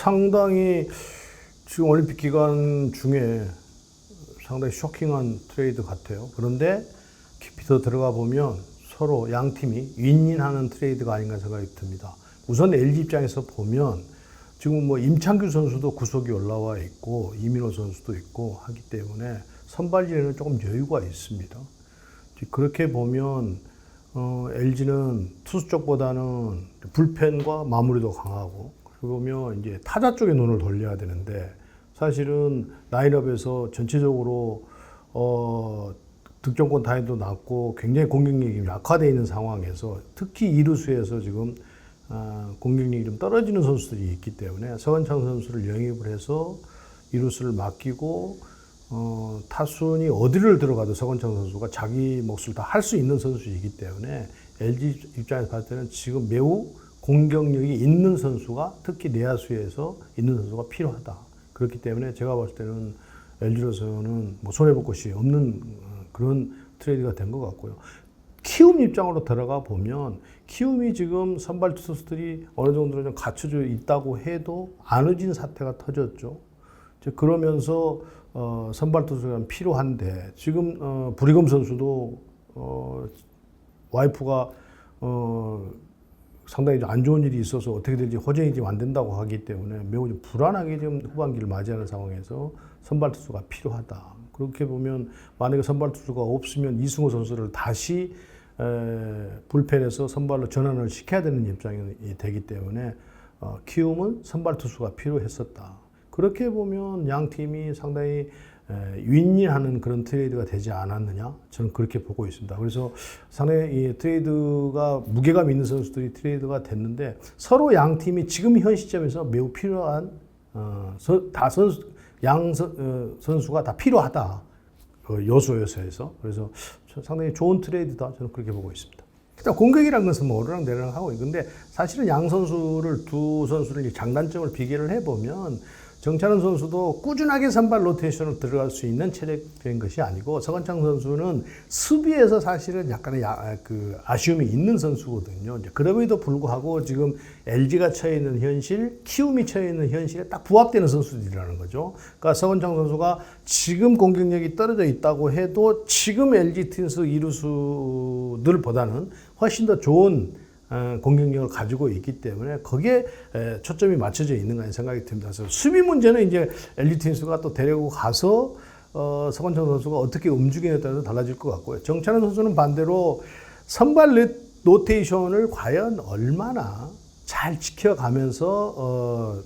상당히 지금 올림픽 기간 중에 상당히 쇼킹한 트레이드 같아요. 그런데 깊이 더 들어가 보면 서로 양 팀이 윈윈하는 트레이드가 아닌가 생각이 듭니다. 우선 LG 입장에서 보면 지금 뭐 임창규 선수도 구속이 올라와 있고 이민호 선수도 있고 하기 때문에 선발진에는 조금 여유가 있습니다. 그렇게 보면 어, LG는 투수 쪽보다는 불펜과 마무리도 강하고 그러면 이제 타자 쪽에 눈을 돌려야 되는데 사실은 라인업에서 전체적으로 어, 득점권 타임도 낮고 굉장히 공격력이 약화되어 있는 상황에서 특히 이루수에서 지금 아, 공격력이 좀 떨어지는 선수들이 있기 때문에 서건창 선수를 영입을 해서 이루수를 맡기고 어, 타순이 어디를 들어가도 서건창 선수가 자기 몫을 다 할 수 있는 선수이기 때문에 LG 입장에서 봤을 때는 지금 매우 공격력이 있는 선수가 특히 내야수에서 있는 선수가 필요하다. 그렇기 때문에 제가 봤을 때는 LG로서는 뭐 손해볼 것이 없는 어, 그런 트레이드가 된 것 같고요. 키움 입장으로 들어가 보면 키움이 지금 선발 투수들이 어느 정도 좀 갖춰져 있다고 해도 안우진 사태가 터졌죠. 그러면서 어, 선발 투수가 필요한데 지금 어, 브리검 선수도 어, 와이프가 어, 상당히 좀안 좋은 일이 있어서 어떻게 될지 호전이 지금 안 된다고 하기 때문에 매우 좀 불안하게 지금 후반기를 맞이하는 상황에서 선발 투수가 필요하다. 그렇게 보면 만약에 선발 투수가 없으면 이승호 선수를 다시 에, 불펜에서 선발로 전환을 시켜야 되는 입장이 되기 때문에 어, 키움은 선발 투수가 필요했었다. 그렇게 보면 양 팀이 상당히 에, 윈윈하는 그런 트레이드가 되지 않았느냐 저는 그렇게 보고 있습니다. 그래서 상당히 이 트레이드가 무게감 있는 선수들이 트레이드가 됐는데 서로 양 팀이 지금 현 시점에서 매우 필요한 어, 서, 다 선수 양 선, 어, 선수가 다 필요하다. 그 여수 여수에서 그래서 상당히 좋은 트레이드다 저는 그렇게 보고 있습니다. 일단 공격이라는 것은 뭐 오르락 내리락 하고 있는데 사실은 양 선수를 두 선수를 장단점을 비교를 해보면 정찬원 선수도 꾸준하게 선발 로테이션으로 들어갈 수 있는 체력된 것이 아니고 서건창 선수는 수비에서 사실은 약간의 야, 그 아쉬움이 있는 선수거든요. 이제 그럼에도 불구하고 지금 LG가 처해 있는 현실, 키움이 처해 있는 현실에 딱 부합되는 선수들이라는 거죠. 그러니까 서건창 선수가 지금 공격력이 떨어져 있다고 해도 지금 LG 트윈스 이루수들보다는 훨씬 더 좋은 어, 공격력을 가지고 있기 때문에 거기에 초점이 맞춰져 있는 거 생각이 듭니다. 그래서 수비 문제는 이제 LG 트윈스가 또 데리고 가서 어, 서건창 선수가 어떻게 움직이냐에 따라서 달라질 것 같고요. 정찬현 선수는 반대로 선발 로테이션을 과연 얼마나 잘 지켜가면서 어,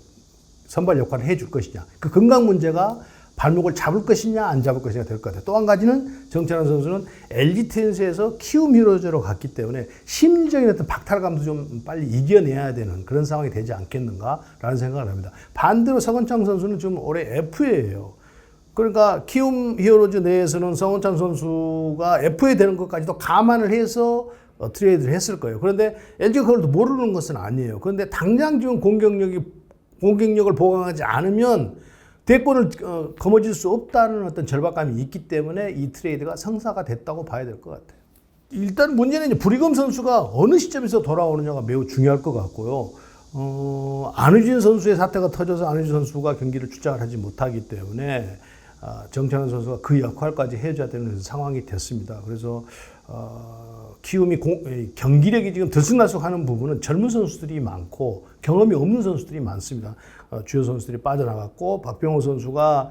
선발 역할을 해줄 것이냐. 그 건강 문제가 발목을 잡을 것이냐 안 잡을 것이냐 될 것 같아요. 또 한 가지는 정찬원 선수는 LG 트윈스에서 키움 히어로즈로 갔기 때문에 심리적인 어떤 박탈감도 좀 빨리 이겨내야 되는 그런 상황이 되지 않겠는가라는 생각을 합니다. 반대로 서건창 선수는 지금 올해 F예요. 그러니까 키움 히어로즈 내에서는 서건창 선수가 FA 되는 것까지도 감안을 해서 어, 트레이드를 했을 거예요. 그런데 LG가 그걸 모르는 것은 아니에요. 그런데 당장 지금 공격력이 공격력을 보강하지 않으면 대권을 어, 거머쥘 수 없다는 어떤 절박감이 있기 때문에 이 트레이드가 성사가 됐다고 봐야 될 것 같아요. 일단 문제는 이제 브리검 선수가 어느 시점에서 돌아오느냐가 매우 중요할 것 같고요. 어, 안우진 선수의 사태가 터져서 안우진 선수가 경기를 출장을 하지 못하기 때문에 아, 정찬원 선수가 그 역할까지 해줘야 되는 상황이 됐습니다. 그래서 어, 키움이 공, 경기력이 지금 들쑥날쑥하는 부분은 젊은 선수들이 많고 경험이 없는 선수들이 많습니다. 어, 주요 선수들이 빠져나갔고 박병호 선수가 어,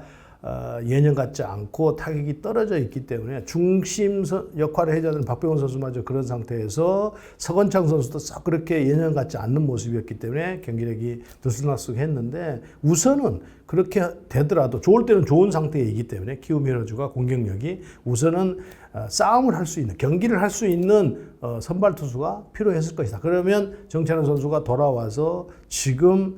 예년 같지 않고 타격이 떨어져 있기 때문에 중심 역할을 해야 되는 박병호 선수마저 그런 상태에서 서건창 선수도 썩 그렇게 예년 같지 않는 모습이었기 때문에 경기력이 들쑥날쑥했는데 우선은 그렇게 되더라도 좋을 때는 좋은 상태이기 때문에 키움 히어로즈가 공격력이 우선은 어, 싸움을 할 수 있는 경기를 할 수 있는 어, 선발 투수가 필요했을 것이다. 그러면 정찬원 선수가 돌아와서 지금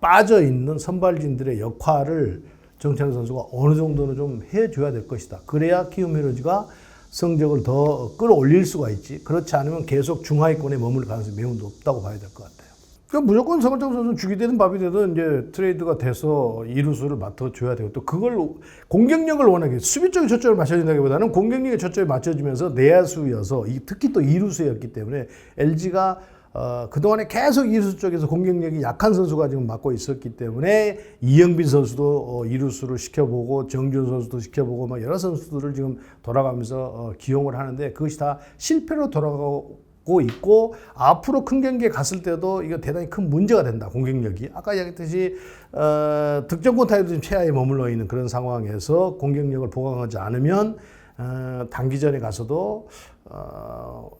빠져 있는 선발진들의 역할을 정찬 선수가 어느 정도는 좀 해줘야 될 것이다. 그래야 키움 히어로즈가 성적을 더 끌어올릴 수가 있지. 그렇지 않으면 계속 중하위권에 머물 가능성이 매우 높다고 봐야 될 것 같아요. 그러니까 무조건 서건창 선수는 죽이 되든 밥이 되든 이제 트레이드가 돼서 이루수를 맡아줘야 되고 또 그걸 공격력을 원하게 수비 쪽에 초점을 맞춰준다기보다는 공격력에 초점이 맞춰지면서 내야수여서 특히 또 이루수였기 때문에 LG가 어, 그동안에 계속 이루수 쪽에서 공격력이 약한 선수가 지금 맡고 있었기 때문에 이영빈 선수도 어, 이루수를 시켜보고 정준 선수도 시켜보고 막 여러 선수들을 지금 돌아가면서 어, 기용을 하는데 그것이 다 실패로 돌아가고 있고 앞으로 큰 경기에 갔을 때도 이거 대단히 큰 문제가 된다 공격력이. 아까 이야기했듯이 어, 득점권 타율도 지금 최하에 머물러 있는 그런 상황에서 공격력을 보강하지 않으면 어, 단기전에 가서도 어,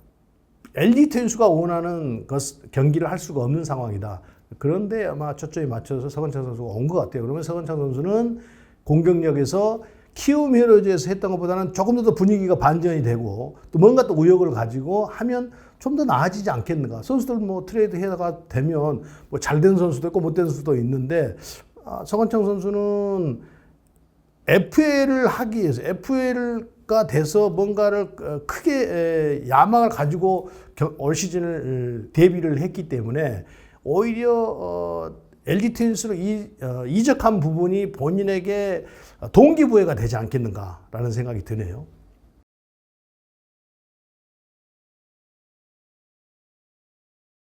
LG 트윈스가 원하는 것, 경기를 할 수가 없는 상황이다. 그런데 아마 초점이 맞춰서 서건창 선수가 온 것 같아요. 그러면 서건창 선수는 공격력에서 키움 히어로즈에서 했던 것보다는 조금 더 분위기가 반전이 되고 또 뭔가 또 의욕을 가지고 하면 좀 더 나아지지 않겠는가. 선수들 뭐 트레이드 해가 되면 뭐 잘된 선수도 있고 못된 선수도 있는데 아, 서건창 선수는 FA를 하기 위해서 FA 가 돼서 뭔가를 어, 크게 에, 야망을 가지고 겨- 올 시즌을 대비를 했기 때문에 오히려 어, 어, 이적한 부분이 본인에게 동기부여가 되지 않겠는가라는 생각이 드네요.